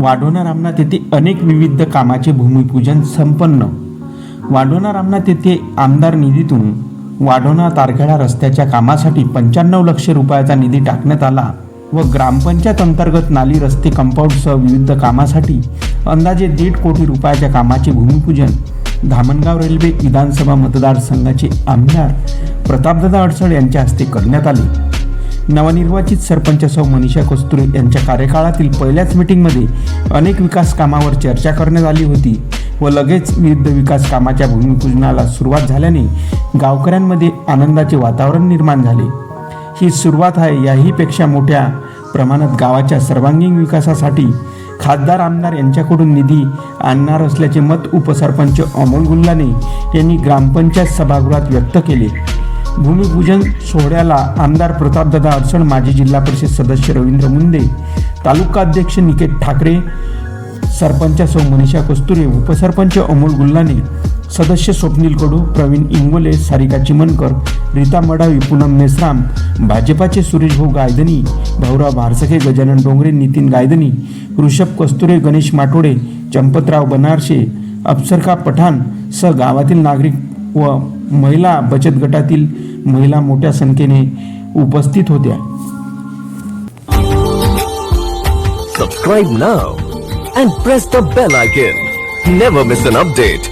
वाढोणा रामनाथ येथे अनेक विविध कामाचे भूमिपूजन संपन्न. वाढोणा रामनाथ येथे आमदार निधीतून वाढोणा तारखेडा रस्त्याच्या कामासाठी पंच्याण्णव लक्ष रुपयाचा निधी टाकण्यात आला व ग्रामपंचायत अंतर्गत नाली रस्ते कंपाऊंडसह विविध कामासाठी अंदाजे दीड कोटी रुपयाच्या कामाचे भूमिपूजन धामणगाव रेल्वे विधानसभा मतदारसंघाचे आमदार प्रतापदादा अडसळ यांच्या हस्ते करण्यात आले. नवनिर्वाचित सरपंच सौ मनीषा कस्तुरे यांच्या कार्यकाळातील पहिल्याच मीटिंगमध्ये अनेक विकास कामावर चर्चा करण्यात आली होती व लगेच विविध विकास कामाच्या भूमिपूजनाला सुरुवात झाल्याने गावकऱ्यांमध्ये आनंदाचे वातावरण निर्माण झाले. ही सुरुवात आहे याहीपेक्षा मोठ्या प्रमाणात गावाच्या सर्वांगीण विकासासाठी. खासदार आमदार यांच्याकडून निधी आणणार असल्याचे मत उपसरपंच अमोल गुल्लाने यांनी ग्रामपंचायत सभागृहात व्यक्त केले. भूमिपूजन सोहळ्याला आमदार प्रतापदादा अडचण माजी जिल्हा परिषद सदस्य रवींद्र मुंदे तालुका अध्यक्ष निकेत ठाकरे सरपंच सौ मनीषा कस्तुरे उपसरपंच अमोल गुल्लाने सदस्य स्वप्नील कडू प्रवीण इंगोले सारिका चिमनकर रीता मडावी पूनम मेसराम भाजपाचे सुरेश भाऊ गायदनी भाऊराव भारसखे गजानन डोंगरे नितीन गायदनी ऋषभ कस्तुरे गणेश माटोडे चंपतराव बनारशे अप्सरका पठाण स गावातील नागरिक व महिला बचत गटातील महिला मोठ्या संख्येने उपस्थित होत्या. Subscribe now and press the bell icon never miss an update